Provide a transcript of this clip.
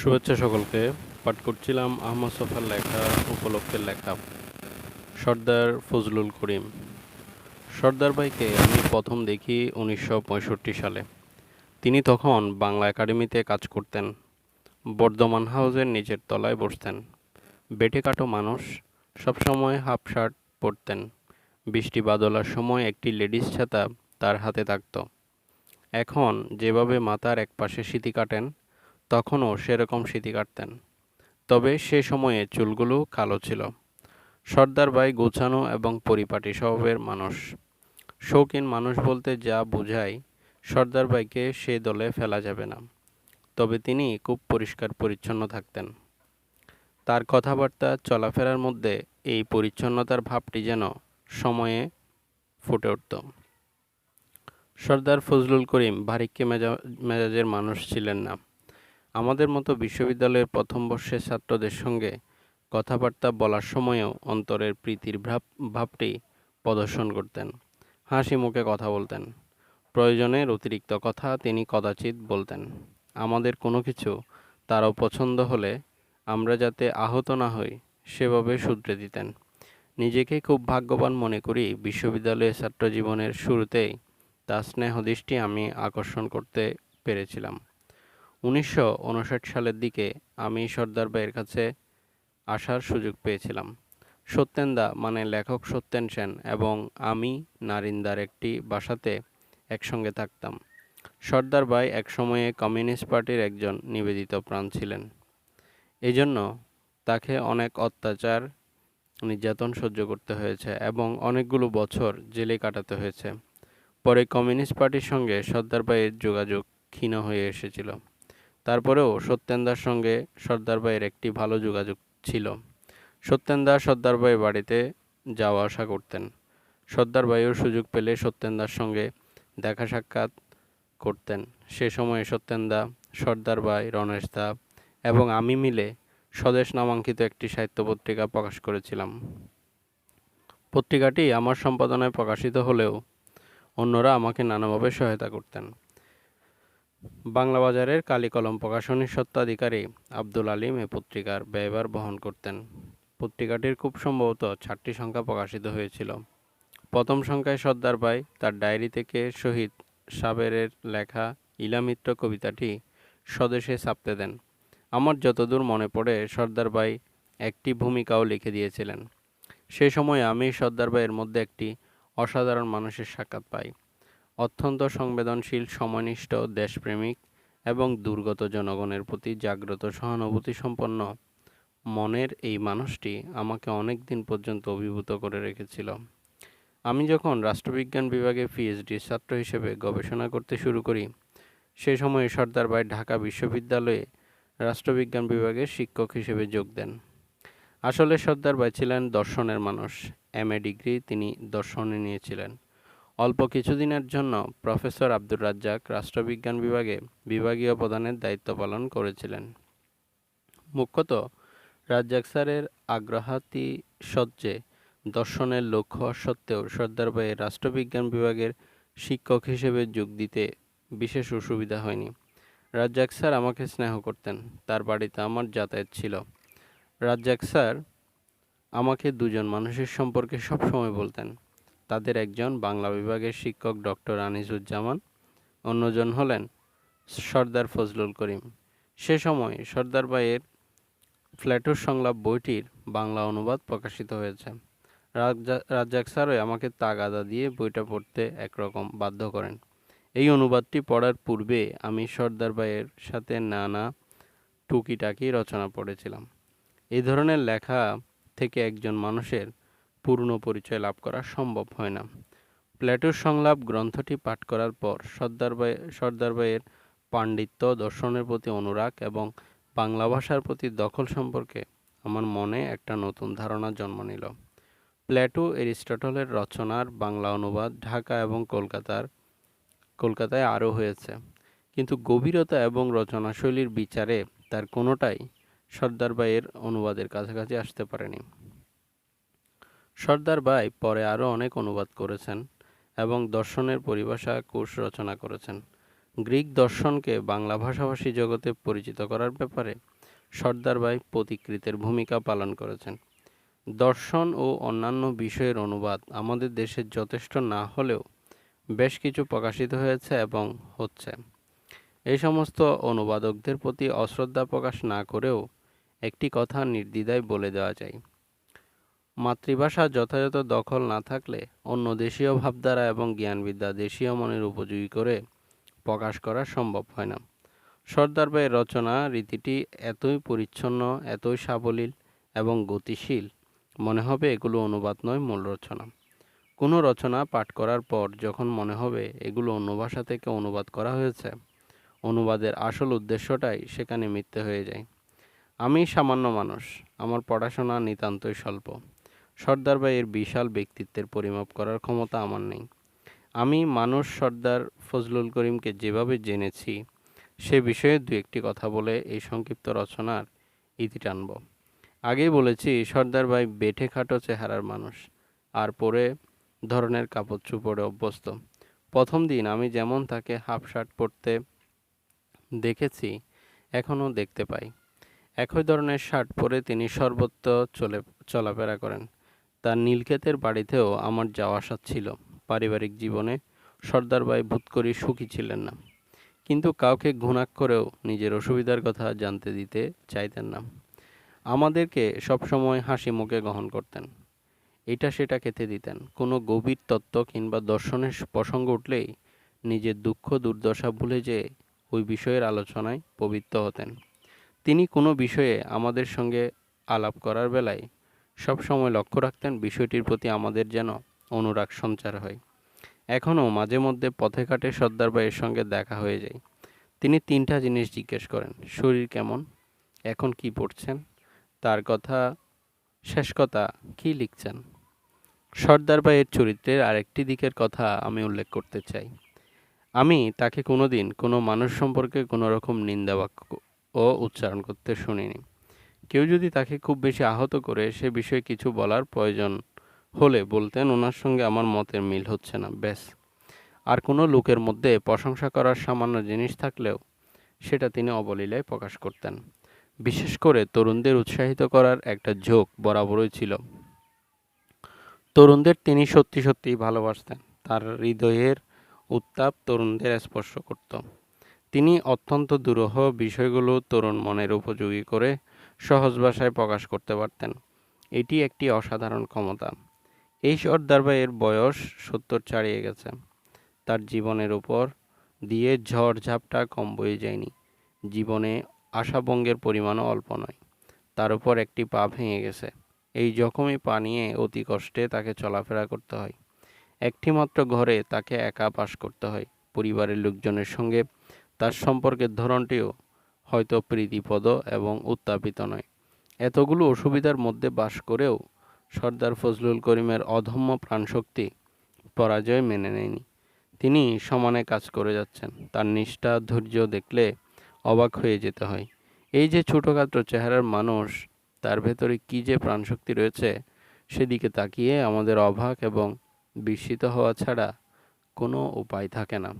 শুভেচ্ছা সকলকে। পাঠ করছিলাম আহমদ সফার লেখা, উপলক্ষের লেখা। সর্দার ফজলুল করিম। সর্দার ভাইকে আমি প্রথম দেখি উনিশশো পঁয়ষট্টি সালে। তিনি তখন বাংলা একাডেমিতে কাজ করতেন। বর্ধমান হাউসের নিচের তলায় বসতেন। বেটে কাটো মানুষ, সবসময় হাফ শার্ট পরতেন। বৃষ্টি বাদলার সময় একটি লেডিস ছাতা তার হাতে থাকত। এখন যেভাবে মাথার একপাশে স্মৃতি কাটেন তখনও সেরকম স্মৃতি কাটতেন। তবে সে সময়ে চুলগুলো কালো ছিল। সর্দার ভাই গোছানো এবং পরিপাটি স্বভাবের মানুষ। শৌখিন মানুষ বলতে যা বোঝায় সর্দার ভাইকে সে দলে ফেলা যাবে না। তবে তিনি খুব পরিষ্কার পরিচ্ছন্ন থাকতেন। তার কথাবার্তা, চলাফেরার মধ্যে এই পরিচ্ছন্নতার ভাবটি যেন সময়ে ফুটে উঠত। সর্দার ফজলুল করিম ভারিক্কে মেজা, মেজাজের মানুষ ছিলেন না। আমাদের মতো বিশ্ববিদ্যালয়ের প্রথম বর্ষের ছাত্রদের সঙ্গে কথাবার্তা বলার সময়ও অন্তরের প্রীতির ভাব, ভাবটি প্রদর্শন করতেন। হাসি মুখে কথা বলতেন। প্রয়োজনের অতিরিক্ত কথা তিনি কদাচিৎ বলতেন। আমাদের কোনো কিছু তারও পছন্দ হলে আমরা যাতে আহত না হই, সেভাবে শুধরে দিতেন। নিজেকে খুব ভাগ্যবান মনে করি বিশ্ববিদ্যালয়ের ছাত্র জীবনের শুরুতেই তার স্নেহ দৃষ্টি আমি আকর্ষণ করতে পেরেছিলাম। উনিশশো উনষাট সালের দিকে আমি সর্দার ভাইয়ের কাছে আসার সুযোগ পেয়েছিলাম। সত্যেন্দা মানে লেখক সত্যেন সেন এবং আমি নারিন্দার একটি বাসাতে একসঙ্গে থাকতাম। সর্দার ভাই একসময়ে কমিউনিস্ট পার্টির একজন নিবেদিত প্রাণ ছিলেন। এই জন্য তাকে অনেক অত্যাচার, নির্যাতন সহ্য করতে হয়েছে এবং অনেকগুলো বছর জেলে কাটাতে হয়েছে। পরে কমিউনিস্ট পার্টির সঙ্গে সর্দার ভাইয়ের যোগাযোগ ক্ষীণ হয়ে এসেছিল। তারপরেও সত্যেন্দার সঙ্গে সর্দার ভাইয়ের একটি ভালো যোগাযোগ ছিল। সত্যেন্দা সর্দার ভাইয়ের বাড়িতে যাওয়া আসা করতেন। সর্দার ভাইও সুযোগ পেলে সত্যেন্দার সঙ্গে দেখা সাক্ষাৎ করতেন। সে সময়ে সত্যেন্দা, সর্দার ভাই, রণেশ দা এবং আমি মিলে স্বদেশ নামাঙ্কিত একটি সাহিত্য পত্রিকা প্রকাশ করেছিলাম। পত্রিকাটি আমার সম্পাদনায় প্রকাশিত হলেও অন্যরা আমাকে নানাভাবে সহায়তা করতেন। বাংলা বাজারের কালিকলম প্রকাশনীর স্বত্বাধিকারী আব্দুল আলিম এ পত্রিকার ব্যয়ভার বহন করতেন। পত্রিকাটির খুব সম্ভবত চারটি সংখ্যা প্রকাশিত হয়েছিল। প্রথম সংখ্যায় সর্দার ভাই, তার ডায়েরি থেকে শহীদ সাবেরের লেখা ইলামিত্র কবিতাটি স্বদেশে ছাপতে দেন। আমার যতদূর মনে পড়ে, সর্দার ভাই একটি ভূমিকাও লিখে দিয়েছিলেন। সে সময় আমি সর্দার ভাইয়ের মধ্যে একটি অসাধারণ মানুষের সাক্ষাৎ পাই। অত্যন্ত সংবেদনশীল সময়নিষ্ঠ দেশপ্রেমিক এবং দুর্গত জনগণের প্রতি জাগ্রত সহানুভূতি সম্পন্ন মনের এই মানুষটি আমাকে অনেক দিন পর্যন্ত অভিভূত করে রেখেছিল। আমি যখন রাষ্ট্রবিজ্ঞান বিভাগে পিএইচডি ছাত্র হিসেবে গবেষণা করতে শুরু করি, সে সময়ে সর্দার ভাই ঢাকা বিশ্ববিদ্যালয়ে রাষ্ট্রবিজ্ঞান বিভাগের শিক্ষক হিসেবে যোগ দেন। আসলে সর্দার ভাই ছিলেন দর্শনের মানুষ। এম এ ডিগ্রি তিনি দর্শনে নিয়েছিলেন। অল্প কিছুদিনের জন্য প্রফেসর আব্দুর রাজ্জাক রাষ্ট্রবিজ্ঞান বিভাগে বিভাগীয় প্রধানের দায়িত্ব পালন করেছিলেন। মুখ্যত রাজ্জাক স্যারের আগ্রহাতি সজ্জে দর্শনের লক্ষ্য সত্ত্বেও সর্দার ভাইয়ের রাষ্ট্রবিজ্ঞান বিভাগের শিক্ষক হিসেবে যোগ দিতে বিশেষ অসুবিধা হয়নি। রাজ্জাক স্যার আমাকে স্নেহ করতেন, তার বাড়িতে আমার যাতায়াত ছিল। রাজ্জাক স্যার আমাকে দুজন মানুষের সম্পর্কে সবসময় বলতেন। তাদের একজন বাংলা বিভাগের শিক্ষক ডক্টর আনিসুজ্জামান, অন্যজন হলেন সর্দার ফজলুল করিম। সে সময় সর্দার ভাইয়ের ফ্ল্যাটোর সংলাপ বইটির বাংলা অনুবাদ প্রকাশিত হয়েছে। রাজ্জাক স্যারও আমাকে তাগাদা দিয়ে বইটা পড়তে একরকম বাধ্য করেন। এই অনুবাদটি পড়ার পূর্বে আমি সর্দার ভাইয়ের সাথে নানা টুকিটাকি রচনা পড়েছিলাম। এই ধরনের লেখা থেকে একজন মানুষের পূর্ণ পরিচয় লাভ করা সম্ভব হয় না। প্লেটোর সংলাপ গ্রন্থটি পাঠ করার পর সর্দার ভাই, সর্দার ভাইয়ের পাণ্ডিত্য, দর্শনের প্রতি অনুরাগ এবং বাংলা ভাষার প্রতি দখল সম্পর্কে আমার মনে একটা নতুন ধারণা জন্ম নিল। প্লেটো এরিস্টটলের রচনার বাংলা অনুবাদ ঢাকা এবং কলকাতার, কলকাতায় আরও হয়েছে। কিন্তু গভীরতা এবং রচনাশৈলীর বিচারে তার কোনোটাই সর্দার ভাইয়ের অনুবাদের কাছাকাছি আসতে পারেনি। সর্দার ভাই পরে আরও অনেক অনুবাদ করেছেন এবং দর্শনের পরিভাষা কোষ রচনা করেছেন। গ্রিক দর্শনকে বাংলা ভাষাভাষী জগতে পরিচিত করার ব্যাপারে সর্দার ভাই পথিকৃতের ভূমিকা পালন করেছেন। দর্শন ও অন্যান্য বিষয়ের অনুবাদ আমাদের দেশে যথেষ্ট না হলেও বেশ কিছু প্রকাশিত হয়েছে এবং হচ্ছে। এই সমস্ত অনুবাদকদের প্রতি অশ্রদ্ধা প্রকাশ না করেও একটি কথা নির্দ্বিধায় বলে দেওয়া যায়। মাতৃভাষা যথাযথ দখল না থাকলে অন্য দেশীয় ভাবধারা এবং জ্ঞানবিদ্যা দেশীয় মনের উপযোগী করে প্রকাশ করা সম্ভব হয় না। সর্দার ভাইয়ের রচনা, রীতিটি এতই পরিচ্ছন্ন, এতই সাবলীল এবং গতিশীল, মনে হবে এগুলো অনুবাদ নয়, মূল রচনা। কোনো রচনা পাঠ করার পর যখন মনে হবে এগুলো অন্য ভাষা থেকে অনুবাদ করা হয়েছে, অনুবাদের আসল উদ্দেশ্যটাই সেখানে মিথ্যে হয়ে যায়। আমি সামান্য মানুষ, আমার পড়াশোনা নিতান্তই স্বল্প। সর্দার ভাইয়ের বিশাল ব্যক্তিত্বের পরিমাপ করার ক্ষমতা আমার নেই। আমি মানুষ সর্দার ফজলুল করিমকে যেভাবে জেনেছি, সে বিষয়ে দু একটি কথা বলে এই সংক্ষিপ্ত রচনার ইতি টানব। আগেই বলেছি, সর্দার ভাই বেঠে খাটো চেহারার মানুষ, আর পরে ধরনের কাপড় চুপড়ে অভ্যস্ত। প্রথম দিন আমি যেমন তাকে হাফ শার্ট পরতে দেখেছি, এখনও দেখতে পাই। একই ধরনের শার্ট পরে তিনি সর্বত্র চলে, চলাফেরা করেন। তার নীলক্ষেতের বাড়িতেও আমার যাওয়া আসা ছিল। পারিবারিক জীবনে সর্দার ভাই ভূত করি সুখী ছিলেন না। কিন্তু কাউকে ঘুণাক ঘুণাক্ষরেও নিজের অসুবিধার কথা জানতে দিতে চাইতেন না। আমাদেরকে সবসময় হাসি মুখে গ্রহণ করতেন। এটা সেটা খেতে দিতেন। কোনো গভীর তত্ত্ব কিংবা দর্শনের প্রসঙ্গ উঠলেই নিজের দুঃখ দুর্দশা ভুলে যেয়ে ওই বিষয়ের আলোচনায় পবিত্র হতেন। তিনি কোনো বিষয়ে আমাদের সঙ্গে আলাপ করার বেলায় সব সময় লক্ষ্য রাখতেন বিষয়টির প্রতি আমাদের যেন অনুরাগ সঞ্চার হয়। এখনও মাঝে মধ্যে পথে ঘাটে সর্দার ভাইয়ের সঙ্গে দেখা হয়ে যায়। তিনি তিনটা জিনিস জিজ্ঞেস করেন, শরীর কেমন? এখন কি পড়ছেন? তার কথা, শেষ কথা, কি লিখছেন? সর্দার ভাইয়ের চরিত্রের আরেকটি দিকের কথা আমি উল্লেখ করতে চাই। আমি তাকে কোনোদিন কোনো মানুষ সম্পর্কে কোনো রকম নিন্দা বাক্য ও উচ্চারণ করতে শুনিনি। কেউ যদি তাকে খুব বেশি আহত করে সে বিষয়ে কিছু বলার প্রয়োজন হলে বলতেন, ওনার সঙ্গে আমার মতের মিল হচ্ছে না। ব্যাস। আর কোনো লোকের মধ্যে প্রশংসা করার সামান্য জিনিস থাকলেও সেটা তিনি অবলীলায় প্রকাশ করতেন। বিশেষ করে তরুণদের উৎসাহিত করার একটা ঝোঁক বরাবরই ছিল। তরুণদের তিনি সত্যি সত্যিই ভালোবাসতেন। তার হৃদয়ের উত্তাপ তরুণদের স্পর্শ করত। তিনি অত্যন্ত দুরূহ বিষয়গুলো তরুণ মনের উপযোগী করে সহজ ভাষায় প্রকাশ করতে পারতেন। এটি একটি অসাধারণ ক্ষমতা। এই সর্দার ভাইয়ের বয়স সত্তর ছাড়িয়ে গেছে। তার জীবনের উপর দিয়ে ঝড় ঝাপটা কম বয়ে যায়নি। জীবনে আশাভঙ্গের পরিমাণও অল্প নয়। তার উপর একটি পা ভেঙে গেছে। এই জখমই পা নিয়ে অতি কষ্টে তাকে চলাফেরা করতে হয়। একটি মাত্র ঘরে তাকে একা বাস করতে হয়। পরিবারের লোকজনের সঙ্গে তার সম্পর্কের ধরনটিও হয়তো প্রীতিপদ এবং উত্তাপিত নয়। এতগুলো অসুবিধার মধ্যে বাস করেও সর্দার ফজলুল করিমের অধম্য প্রাণশক্তি পরাজয় মেনে নেয়নি। তিনি সমানে কাজ করে যাচ্ছেন। তার নিষ্ঠা, ধৈর্য দেখলে অবাক হয়ে যেতে হয়। এই যে ছোটোখাটো চেহারার মানুষ, তার ভেতরে কী যে প্রাণশক্তি রয়েছে, সেদিকে তাকিয়ে আমাদের অবাক এবং বিস্মিত হওয়া ছাড়া কোনো উপায় থাকে না।